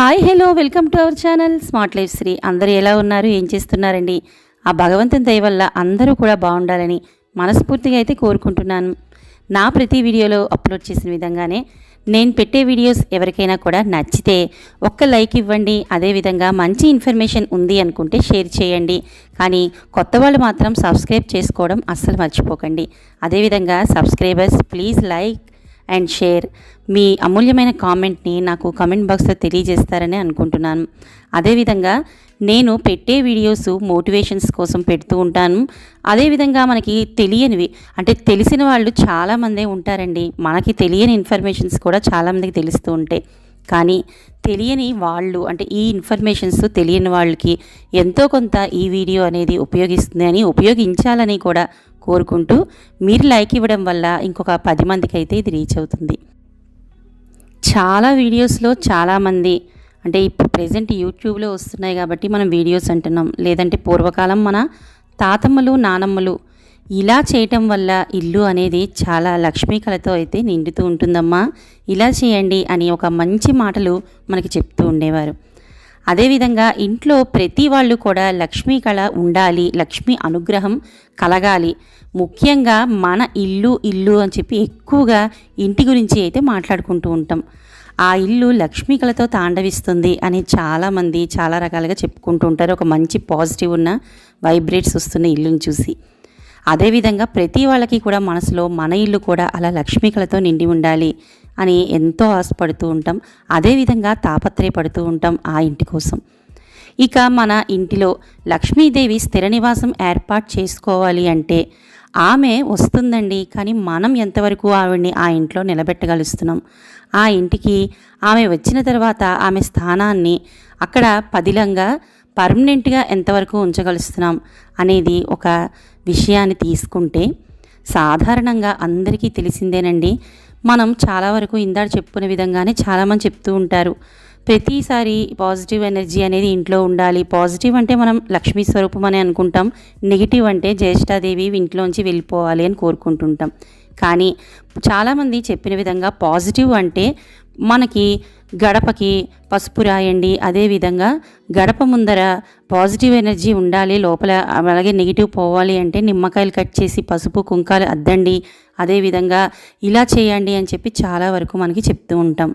Hi hello welcome to our channel. Smart life Shri అందరూ ఎలా ఉన్నారు? ఏం చేస్తున్నారండి? ఆ భగవంతుని దయ వల్ల అందరూ కూడా బాగుండాలని మనస్ఫూర్తిగా అయితే కోరుకుంటున్నాను. నా ప్రతి వీడియోలో అప్లోడ్ చేసిన విధంగానే నేను పెట్టే వీడియోస్ ఎవరికైనా కూడా నచ్చితే ఒక్క లైక్ ఇవ్వండి. అదేవిధంగా మంచి ఇన్ఫర్మేషన్ ఉంది అనుకుంటే షేర్ చేయండి. కానీ కొత్త వాళ్ళు మాత్రం సబ్స్క్రైబ్ చేసుకోవడం అస్సలు మర్చిపోకండి. అదేవిధంగా subscribers please like and share మీ అమూల్యమైన కామెంట్ని నాకు కామెంట్ బాక్స్లో తెలియజేస్తారని అనుకుంటున్నాను. అదేవిధంగా నేను పెట్టే వీడియోస్ మోటివేషన్స్ కోసం పెడుతూ ఉంటాను. అదేవిధంగా మనకి తెలియనివి అంటే తెలిసిన వాళ్ళు చాలామందే ఉంటారండి. మనకి తెలియని ఇన్ఫర్మేషన్స్ కూడా చాలామందికి తెలుస్తూ ఉంటాయి. కానీ తెలియని వాళ్ళు అంటే ఈ ఇన్ఫర్మేషన్స్ తెలియని వాళ్ళకి ఎంతో కొంత ఈ వీడియో అనేది ఉపయోగిస్తుంది అని ఉపయోగించాలని కూడా కోరుకుంటూ మీరు లైక్ ఇవ్వడం వల్ల ఇంకొక పది మందికి అయితే ఇది రీచ్ అవుతుంది. చాలా వీడియోస్లో చాలామంది అంటే ఇప్పుడు ప్రజెంట్ యూట్యూబ్లో వస్తున్నాయి కాబట్టి మనం వీడియోస్ అంటున్నాం. లేదంటే పూర్వకాలం మన తాతమ్మలు నానమ్మలు ఇలా చేయటం వల్ల ఇల్లు అనేది చాలా లక్ష్మీ కళతో అయితే నిండుతూ ఉంటుందమ్మా. ఇలా చేయండి అని ఒక మంచి మాటలు మనకి చెప్తూ ఉండేవారు. అదేవిధంగా ఇంట్లో ప్రతి వాళ్ళు కూడా లక్ష్మీ కళ ఉండాలి లక్ష్మీ అనుగ్రహం కలగాలి. ముఖ్యంగా మన ఇల్లు ఇల్లు అని చెప్పి ఎక్కువగా ఇంటి గురించి అయితే మాట్లాడుకుంటూ ఉంటాం. ఆ ఇల్లు లక్ష్మీ కళతో తాండవిస్తుంది అని చాలామంది చాలా రకాలుగా చెప్పుకుంటూ ఉంటారు. ఒక మంచి పాజిటివ్ ఉన్న వైబ్రేట్స్ వస్తున్న ఇల్లుని చూసి. అదేవిధంగా ప్రతి వాళ్ళకి కూడా మనసులో మన ఇల్లు కూడా అలా లక్ష్మీ కళతో నిండి ఉండాలి అని ఎంతో ఆశపడుతూ ఉంటాం. అదేవిధంగా తాపత్రయపడుతూ ఉంటాం ఆ ఇంటి కోసం. ఇక మన ఇంటిలో లక్ష్మీదేవి స్థిర నివాసం ఏర్పాటు చేసుకోవాలి అంటే ఆమె వస్తుందండి కానీ మనం ఎంతవరకు ఆవిడ్ని ఆ ఇంట్లో నిలబెట్టగలుస్తున్నాం? ఆ ఇంటికి ఆమె వచ్చిన తర్వాత ఆమె స్థానాన్ని అక్కడ పదిలంగా పర్మనెంట్గా ఎంతవరకు ఉంచగలుస్తున్నాం అనేది ఒక విషయాన్ని తీసుకుంటే సాధారణంగా అందరికీ తెలిసిందేనండి. మనం చాలా వరకు ఇందాక చెప్పుకునే విధంగానే చాలామంది చెప్తూ ఉంటారు. ప్రతిసారి పాజిటివ్ ఎనర్జీ అనేది ఇంట్లో ఉండాలి. పాజిటివ్ అంటే మనం లక్ష్మీ స్వరూపం అని అనుకుంటాం. నెగిటివ్ అంటే జ్యేష్ఠాదేవి ఇంట్లోంచి వెళ్ళిపోవాలి అని కోరుకుంటుంటాం. కానీ చాలామంది చెప్పిన విధంగా పాజిటివ్ అంటే మనకి గడపకి పసుపు రాయండి. అదేవిధంగా గడప ముందర పాజిటివ్ ఎనర్జీ ఉండాలి. లోపల అలాగే నెగిటివ్ పోవాలి అంటే నిమ్మకాయలు కట్ చేసి పసుపు కుంకాలు అద్దండి. అదేవిధంగా ఇలా చేయండి అని చెప్పి చాలా వరకు మనకి చెప్తూ ఉంటాం.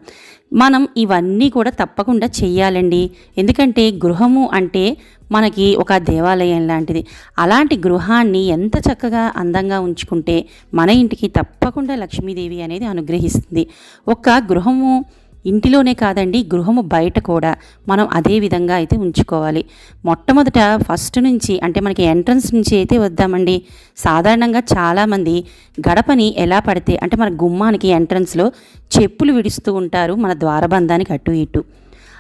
మనం ఇవన్నీ కూడా తప్పకుండా చెయ్యాలండి. ఎందుకంటే గృహము అంటే మనకి ఒక దేవాలయం లాంటిది. అలాంటి గృహాన్ని ఎంత చక్కగా అందంగా ఉంచుకుంటే మన ఇంటికి తప్పకుండా లక్ష్మీదేవి అనేది అనుగ్రహిస్తుంది. ఒక గృహము ఇంటిలోనే కాదండి గృహము బయట కూడా మనం అదే విధంగా అయితే ఉంచుకోవాలి. మొట్టమొదట ఫస్ట్ నుంచి అంటే మనకి ఎంట్రన్స్ నుంచి అయితే వద్దామండి. సాధారణంగా చాలామంది గడపని ఎలా పడితే అంటే మన గుమ్మానికి ఎంట్రన్స్లో చెప్పులు విడుస్తూ ఉంటారు మన ద్వారబంధానికి అటు ఇటు.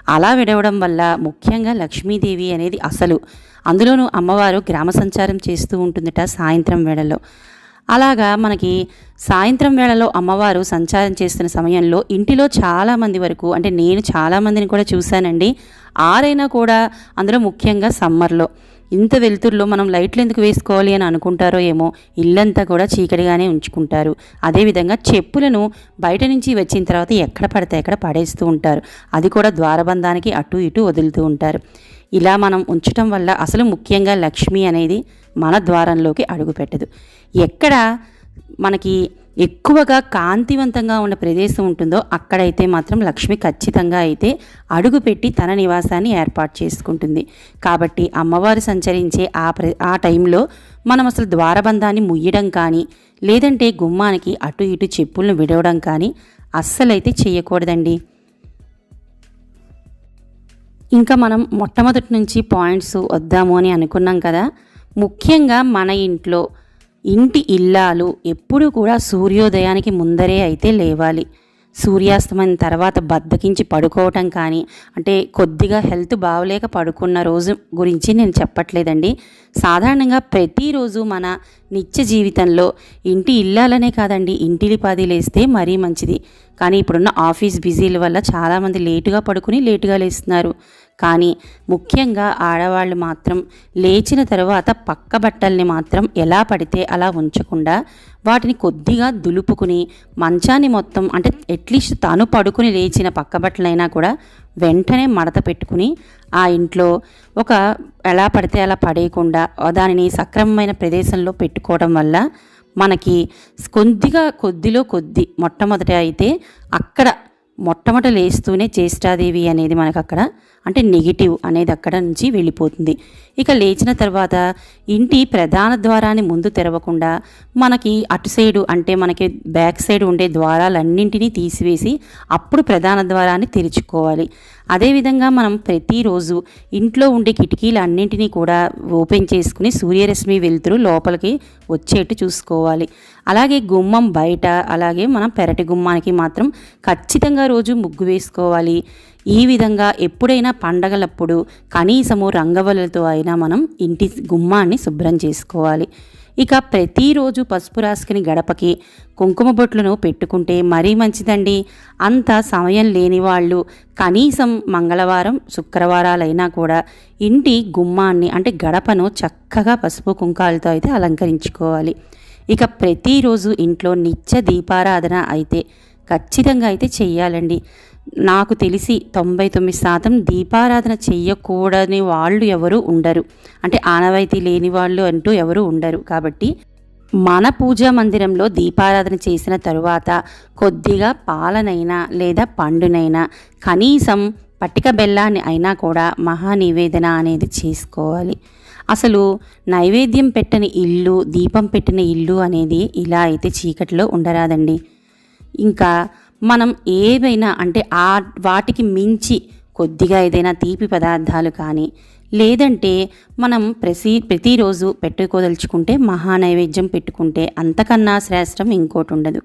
అలా విడవడం వల్ల ముఖ్యంగా లక్ష్మీదేవి అనేది అసలు. అందులోనూ అమ్మవారు గ్రామ సంచారం చేస్తూ ఉంటుందట సాయంత్రం వేళలో అలాగా మనకి సాయంత్రం వేళలో అమ్మవారు సంచారం చేస్తున్న సమయంలో ఇంటిలో చాలామంది వరకు అంటే నేను చాలామందిని కూడా చూశానండి. ఆరైనా కూడా అందులో ముఖ్యంగా సమ్మర్లో. ఇంత వెలుతురులో మనం లైట్లు ఎందుకు వేసుకోవాలి అని అనుకుంటారో ఏమో ఇల్లంతా కూడా చీకటిగానే ఉంచుకుంటారు. అదేవిధంగా చెప్పులను బయట నుంచి వచ్చిన తర్వాత ఎక్కడ పడితే ఎక్కడ పడేస్తూ ఉంటారు. అది కూడా ద్వారబంధానికి అటు ఇటు వదులుతూ ఉంటారు. ఇలా మనం ఉంచటం వల్ల అసలు ముఖ్యంగా లక్ష్మి అనేది మన ద్వారంలోకి అడుగుపెట్టదు. ఎక్కడ మనకి ఎక్కువగా కాంతివంతంగా ఉన్న ప్రదేశం ఉంటుందో అక్కడైతే మాత్రం లక్ష్మి ఖచ్చితంగా అయితే అడుగుపెట్టి తన నివాసాన్ని ఏర్పాటు చేసుకుంటుంది. కాబట్టి అమ్మవారు సంచరించే ఆ ప్ర ఆ టైంలో మనం అసలు ద్వారబంధాన్ని ముయ్యడం కానీ లేదంటే గుమ్మానికి అటు ఇటు చెప్పులను విడవడం కానీ అస్సలైతే చేయకూడదండి. ఇంకా మనం మొట్టమొదటి నుంచి పాయింట్స్ వద్దాము అని అనుకున్నాం కదా. ముఖ్యంగా మన ఇంట్లో ఇంటి ఇల్లాలు ఎప్పుడూ కూడా సూర్యోదయానికి ముందరే అయితే లేవాలి. సూర్యాస్తమయం తర్వాత బద్దకించి పడుకోవటం కానీ అంటే కొద్దిగా హెల్త్ బాగలేక పడుకున్న రోజు గురించి నేను చెప్పట్లేదండి. సాధారణంగా ప్రతిరోజు మన నిత్య జీవితంలో ఇంటి ఇల్లాలనే కాదండి ఇంటిలిపాది లేస్తే మరీ మంచిది. కానీ ఇప్పుడున్న ఆఫీస్ బిజీల వల్ల చాలామంది లేటుగా పడుకుని లేటుగా లేస్తున్నారు. కానీ ముఖ్యంగా ఆడవాళ్ళు మాత్రం లేచిన తర్వాత పక్క బట్టల్ని మాత్రం ఎలా పడితే అలా ఉంచకుండా వాటిని కొద్దిగా దులుపుకుని మంచాన్ని మొత్తం అంటే అట్లీస్ట్ తను పడుకుని లేచిన పక్క బట్టలైనా కూడా వెంటనే మడత పెట్టుకుని ఆ ఇంట్లో ఒక ఎలా పడితే అలా పడేయకుండా దానిని సక్రమమైన ప్రదేశంలో పెట్టుకోవడం వల్ల మనకి కొద్దిగా కొద్దిలో కొద్ది మొట్టమొదట అయితే అక్కడ మొట్టమొదట లేస్తూనే జ్యేష్ఠాదేవి అనేది మనకు అక్కడ అంటే నెగిటివ్ అనేది అక్కడ నుంచి వెళ్ళిపోతుంది. ఇక లేచిన తర్వాత ఇంటి ప్రధాన ద్వారాన్ని ముందు తెరవకుండా మనకి అటు సైడు అంటే మనకి బ్యాక్ సైడ్ ఉండే ద్వారాలన్నింటినీ తీసివేసి అప్పుడు ప్రధాన ద్వారాన్ని తెరుచుకోవాలి. అదేవిధంగా మనం ప్రతిరోజు ఇంట్లో ఉండే కిటికీలు అన్నింటినీ కూడా ఓపెన్ చేసుకుని సూర్యరశ్మి వెలుతురు లోపలికి వచ్చేట్టు చూసుకోవాలి. అలాగే గుమ్మం బయట అలాగే మనం పెరటి గుమ్మానికి మాత్రం ఖచ్చితంగా రోజు ముగ్గు వేసుకోవాలి. ఈ విధంగా ఎప్పుడైనా పండగలప్పుడు కనీసము రంగవలతో అయినా మనం ఇంటి గుమ్మాన్ని శుభ్రం చేసుకోవాలి. ఇక ప్రతిరోజు పసుపు రాసుకుని గడపకి కుంకుమ బొట్లను పెట్టుకుంటే మరీ మంచిదండి. అంత సమయం లేని వాళ్ళు కనీసం మంగళవారం శుక్రవారాలైనా కూడా ఇంటి గుమ్మాన్ని అంటే గడపను చక్కగా పసుపు కుంకాలతో అయితే అలంకరించుకోవాలి. ఇక ప్రతిరోజు ఇంట్లో నిత్య దీపారాధన అయితే ఖచ్చితంగా అయితే చెయ్యాలండి. నాకు తెలిసి తొంభై తొమ్మిది శాతం దీపారాధన చెయ్యకూడని వాళ్ళు ఎవరు ఉండరు. అంటే ఆనవాయితీ లేని వాళ్ళు అంటూ ఎవరు ఉండరు. కాబట్టి మన పూజా మందిరంలో దీపారాధన చేసిన తరువాత కొద్దిగా పాలనైనా లేదా పండునైనా కనీసం పట్టిక బెల్లాన్ని అయినా కూడా మహా నివేదన అనేది చేసుకోవాలి. అసలు నైవేద్యం పెట్టని ఇల్లు దీపం పెట్టిన ఇల్లు అనేది ఇలా అయితే చీకటిలో ఉండరాదండి. ఇంకా మనం ఏవైనా అంటే ఆ వాటికి మించి కొద్దిగా ఏదైనా తీపి పదార్థాలు కానీ లేదంటే మనం ప్రతి ప్రతిరోజు పెట్టుకోదలుచుకుంటే మహానైవేద్యం పెట్టుకుంటే అంతకన్నా శ్రేష్టం ఇంకోటి ఉండదు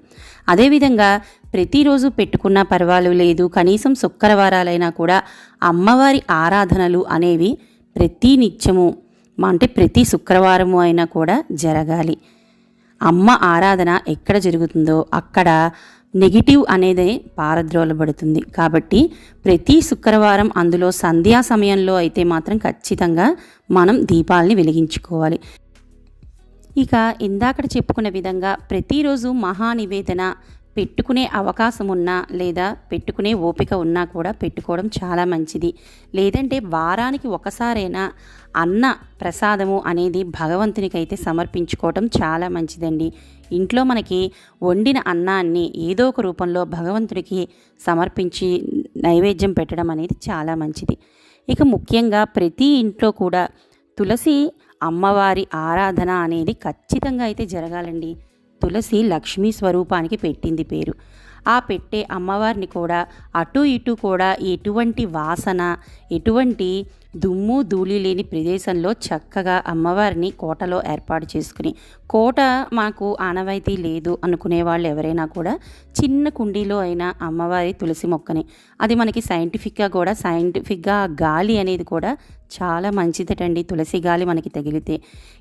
అదేవిధంగా ప్రతిరోజు పెట్టుకున్న పర్వాలు లేదు కనీసం శుక్రవారాలైనా కూడా అమ్మవారి ఆరాధనలు అనేవి ప్రతి నిత్యము అంటే ప్రతి శుక్రవారము అయినా కూడా జరగాలి. అమ్మ ఆరాధన ఎక్కడ జరుగుతుందో అక్కడ నెగిటివ్ అనేది పారద్రోలబడుతుంది. కాబట్టి ప్రతి శుక్రవారం అందులో సంధ్యా సమయంలో అయితే మాత్రం ఖచ్చితంగా మనం దీపాలని వెలిగించుకోవాలి. ఇక ఇందాకట చెప్పుకున్న విధంగా ప్రతిరోజు మహానివేదన పెట్టుకునే అవకాశం ఉన్నా లేదా పెట్టుకునే ఓపిక ఉన్నా కూడా పెట్టుకోవడం చాలా మంచిది. లేదంటే వారానికి ఒకసారైనా అన్న ప్రసాదము అనేది భగవంతునికైతే సమర్పించుకోవటం చాలా మంచిదండి. ఇంట్లో మనకి వండిన అన్నాన్ని ఏదో ఒక రూపంలో భగవంతుడికి సమర్పించి నైవేద్యం పెట్టడం అనేది చాలా మంచిది. ఇక ముఖ్యంగా ప్రతి ఇంట్లో కూడా తులసి అమ్మవారి ఆరాధన అనేది ఖచ్చితంగా అయితే జరగాలండి. తులసి లక్ష్మీ స్వరూపానికి పెట్టింది పేరు. ఆ పెట్టే అమ్మవారిని కూడా అటు ఇటు కూడా ఎటువంటి వాసన ఎటువంటి దుమ్ము ధూళి లేని ప్రదేశంలో చక్కగా అమ్మవారిని కోటలో ఏర్పాటు చేసుకుని కోట మాకు ఆనవాయితీ లేదు అనుకునే వాళ్ళు ఎవరైనా కూడా చిన్న కుండీలో అయినా అమ్మవారి తులసి మొక్కని అది మనకి సైంటిఫిక్గా కూడా సైంటిఫిక్గా గాలి అనేది కూడా చాలా మంచిదటండి తులసి గాలి మనకి తగిలితే.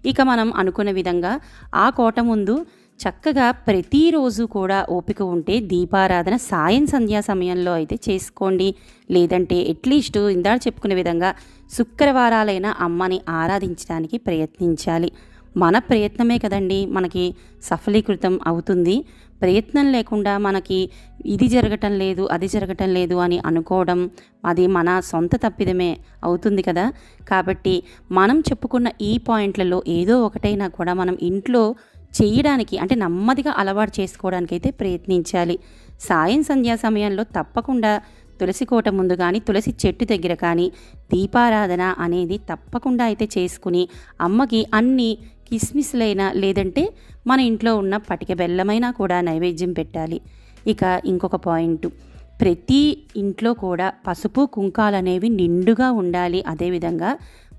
ఇక మనం అనుకున్న విధంగా ఆ కోట ముందు చక్కగా ప్రతిరోజు కూడా ఓపిక ఉంటే దీపారాధన సాయం సంధ్యా సమయంలో అయితే చేసుకోండి. లేదంటే అట్లీస్ట్ ఇందాక చెప్పుకునే విధంగా శుక్రవారాలైన అమ్మని ఆరాధించడానికి ప్రయత్నించాలి. మన ప్రయత్నమే కదండి మనకి సఫలీకృతం అవుతుంది. ప్రయత్నం లేకుండా మనకి ఇది జరగటం లేదు అది జరగటం లేదు అని అనుకోవడం అది మన సొంత తప్పిదమే అవుతుంది కదా. కాబట్టి మనం చెప్పుకున్న ఈ పాయింట్లలో ఏదో ఒకటైనా కూడా మనం ఇంట్లో చేయడానికి అంటే నెమ్మదిగా అలవాటు చేసుకోవడానికి అయితే ప్రయత్నించాలి. సాయం సంధ్యా సమయంలో తప్పకుండా తులసి కోట ముందు కానీ తులసి చెట్టు దగ్గర కానీ దీపారాధన అనేది తప్పకుండా అయితే చేసుకుని అమ్మకి అన్ని కిస్మిస్లైనా లేదంటే మన ఇంట్లో ఉన్న పటిక బెల్లమైనా కూడా నైవేద్యం పెట్టాలి. ఇక ఇంకొక పాయింట్. ప్రతి ఇంట్లో కూడా పసుపు కుంకాలు అనేవి నిండుగా ఉండాలి. అదేవిధంగా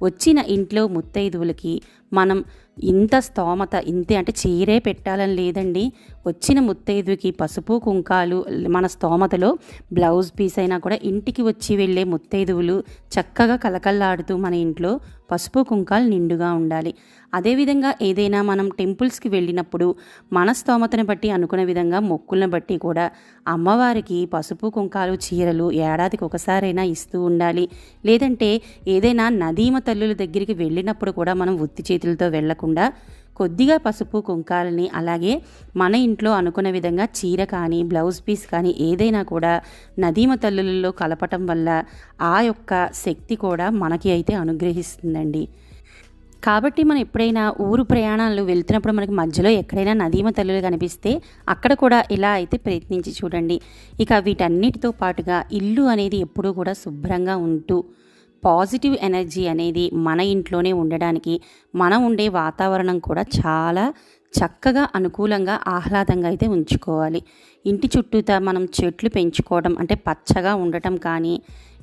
వచ్చిన ఇంట్లో ముత్తైదువులకి మనం ఇంత స్తోమత ఇంతే అంటే చీరే పెట్టాలని లేదండి. వచ్చిన ముత్తైదుకి పసుపు కుంకాలు మన స్తోమతలో బ్లౌజ్ పీస్ అయినా కూడా ఇంటికి వచ్చి వెళ్ళే ముత్తైదువులు చక్కగా కలకల్లాడుతూ మన ఇంట్లో పసుపు కుంకాలు నిండుగా ఉండాలి. అదేవిధంగా ఏదైనా మనం టెంపుల్స్కి వెళ్ళినప్పుడు మన స్తోమతను బట్టి అనుకున్న విధంగా మొక్కులను బట్టి కూడా అమ్మవారికి పసుపు కుంకాలు చీరలు ఏడాదికి ఒకసారైనా ఇస్తూ ఉండాలి. లేదంటే ఏదైనా నదీమ తల్లుల దగ్గరికి వెళ్ళినప్పుడు కూడా మనం ఉత్తి చేతులతో వెళ్ళకుండా కొద్దిగా పసుపు కుంకాలని అలాగే మన ఇంట్లో అనుకున్న విధంగా చీర కానీ బ్లౌజ్ పీస్ కానీ ఏదైనా కూడా నదీమ తల్లులలో కలపటం వల్ల ఆ యొక్క శక్తి కూడా మనకి అయితే అనుగ్రహిస్తుందండి. కాబట్టి మనం ఎప్పుడైనా ఊరు ప్రయాణాలు వెళ్తున్నప్పుడు మనకి మధ్యలో ఎక్కడైనా నదీమ తల్లులు కనిపిస్తే అక్కడ కూడా ఇలా అయితే ప్రయత్నించి చూడండి. ఇక వీటన్నిటితో పాటుగా ఇల్లు అనేది ఎప్పుడూ కూడా శుభ్రంగా ఉంటూ పాజిటివ్ ఎనర్జీ అనేది మన ఇంట్లోనే ఉండడానికి మనం ఉండే వాతావరణం కూడా చాలా చక్కగా అనుకూలంగా ఆహ్లాదంగా అయితే ఉంచుకోవాలి. ఇంటి చుట్టూతా మనం చెట్లు పెంచుకోవడం అంటే పచ్చగా ఉండటం కానీ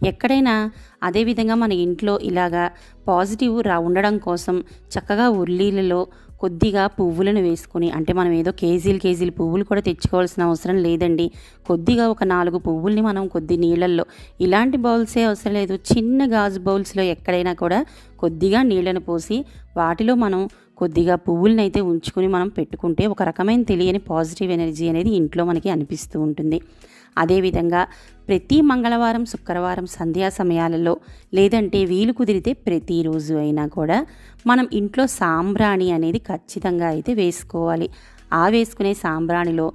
ఎక్కడైనా అదేవిధంగా మన ఇంట్లో ఇలాగా పాజిటివ్ రా ఉండడం కోసం చక్కగా ఉల్లీలలో కొద్దిగా పువ్వులను వేసుకుని అంటే మనం ఏదో కేజీలు కేజీలు పువ్వులు కూడా తెచ్చుకోవాల్సిన అవసరం లేదండి. కొద్దిగా ఒక నాలుగు పువ్వుల్ని మనం కొద్ది నీళ్ళల్లో ఇలాంటి బౌల్సే అవసరం లేదు. చిన్న గాజు బౌల్స్లో ఎక్కడైనా కూడా కొద్దిగా నీళ్ళను పోసి వాటిలో మనం కొద్దిగా పువ్వులను అయితే ఉంచుకుని మనం పెట్టుకుంటే ఒక రకమైన తెలియని పాజిటివ్ ఎనర్జీ అనేది ఇంట్లో మనకి అనిపిస్తూ ఉంటుంది. అదేవిధంగా ప్రతి మంగళవారం శుక్రవారం సంధ్యా సమయాలలో లేదంటే వీలు కుదిరితే ప్రతిరోజు అయినా కూడా మనం ఇంట్లో సాంబ్రాణి అనేది ఖచ్చితంగా అయితే వేసుకోవాలి. ఆ వేసుకునే సాంబ్రాణిలో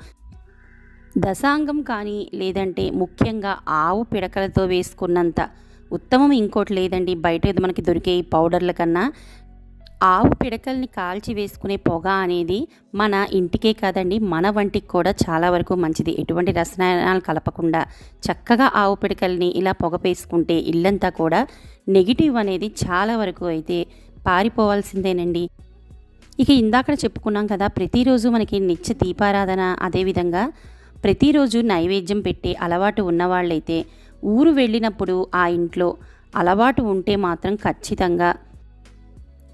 దశాంగం కానీ లేదంటే ముఖ్యంగా ఆవు పిడకలతో వేసుకున్నంత ఉత్తమం ఇంకోటి లేదండి. బయట మనకి దొరికే ఈ పౌడర్ల కన్నా ఆవు పిడకల్ని కాల్చి వేసుకునే పొగ అనేది మన ఇంటికే కాదండి మన వంటికి కూడా చాలా వరకు మంచిది. ఎటువంటి రసాయనాలు కలపకుండా చక్కగా ఆవు పిడకల్ని ఇలా పొగ వేసుకుంటే ఇల్లంతా కూడా నెగిటివ్ అనేది చాలా వరకు అయితే పారిపోవాల్సిందేనండి. ఇక ఇందాక చెప్పుకున్నాం కదా ప్రతిరోజు మనకి నిత్య దీపారాధన అదేవిధంగా ప్రతిరోజు నైవేద్యం పెట్టే అలవాటు ఉన్నవాళ్ళైతే ఊరు వెళ్ళినప్పుడు ఆ ఇంట్లో అలవాటు ఉంటే మాత్రం ఖచ్చితంగా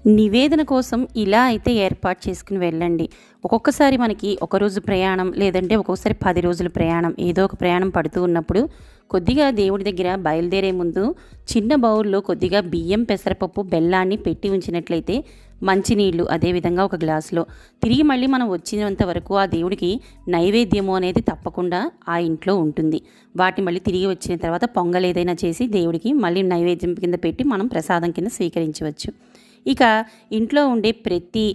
నివేదన కోసం ఇలా అయితే ఏర్పాటు చేసుకుని వెళ్ళండి. ఒక్కొక్కసారి మనకి ఒకరోజు ప్రయాణం లేదంటే ఒక్కొక్కసారి పది రోజుల ప్రయాణం ఏదో ఒక ప్రయాణం పడుతూ ఉన్నప్పుడు కొద్దిగా దేవుడి దగ్గర బయలుదేరే ముందు చిన్న బౌల్లో కొద్దిగా బియ్యం పెసరపప్పు బెల్లాన్ని పెట్టి ఉంచినట్లయితే మంచినీళ్ళు అదేవిధంగా ఒక గ్లాసులో. తిరిగి మళ్ళీ మనం వచ్చినంత వరకు ఆ దేవుడికి నైవేద్యము అనేది తప్పకుండా ఆ ఇంట్లో ఉంటుంది. వాటిని మళ్ళీ తిరిగి వచ్చిన తర్వాత పొంగల్ ఏదైనా చేసి దేవుడికి మళ్ళీ నైవేద్యం కింద పెట్టి మనం ప్రసాదం కింద స్వీకరించవచ్చు. ఇక ఇంట్లో ఉండే ప్రతి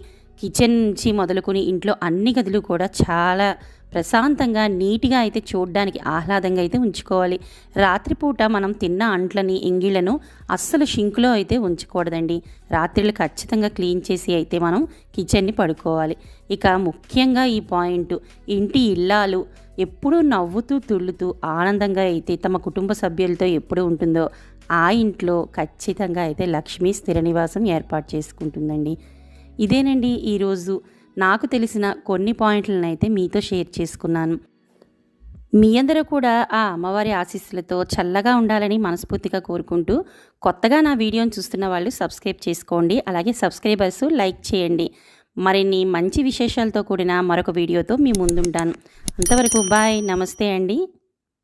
కిచెన్ నుంచి మొదలుకొని ఇంట్లో అన్ని గదులు కూడా చాలా ప్రశాంతంగా నీట్గా అయితే చూడడానికి ఆహ్లాదంగా అయితే ఉంచుకోవాలి. రాత్రిపూట మనం తిన్న అంట్లని ఎంగిళ్ళను అస్సలు షింక్లో అయితే ఉంచకూడదండి. రాత్రిళ్ళు ఖచ్చితంగా క్లీన్ చేసి అయితే మనం కిచెన్ని పడుకోవాలి. ఇక ముఖ్యంగా ఈ పాయింట్ ఇంటి ఇల్లాలు ఎప్పుడూ నవ్వుతూ తుళ్ళుతూ ఆనందంగా అయితే తమ కుటుంబ సభ్యులతో ఎప్పుడు ఉంటుందో ఆ ఇంట్లో ఖచ్చితంగా అయితే లక్ష్మీ స్థిర నివాసం ఏర్పాటు చేసుకుంటుందండి. ఇదేనండి ఈరోజు నాకు తెలిసిన కొన్ని పాయింట్లను అయితే మీతో షేర్ చేసుకున్నాను. మీ అందరూ కూడా ఆ అమ్మవారి ఆశీస్సులతో చల్లగా ఉండాలని మనస్ఫూర్తిగా కోరుకుంటూ కొత్తగా నా వీడియోని చూస్తున్న వాళ్ళు సబ్స్క్రైబ్ చేసుకోండి. అలాగే సబ్స్క్రైబర్స్ లైక్ చేయండి. మరిన్ని మంచి విశేషాలతో కూడిన మరొక వీడియోతో మీ ముందుంటాను. అంతవరకు బాయ్ నమస్తే అండి.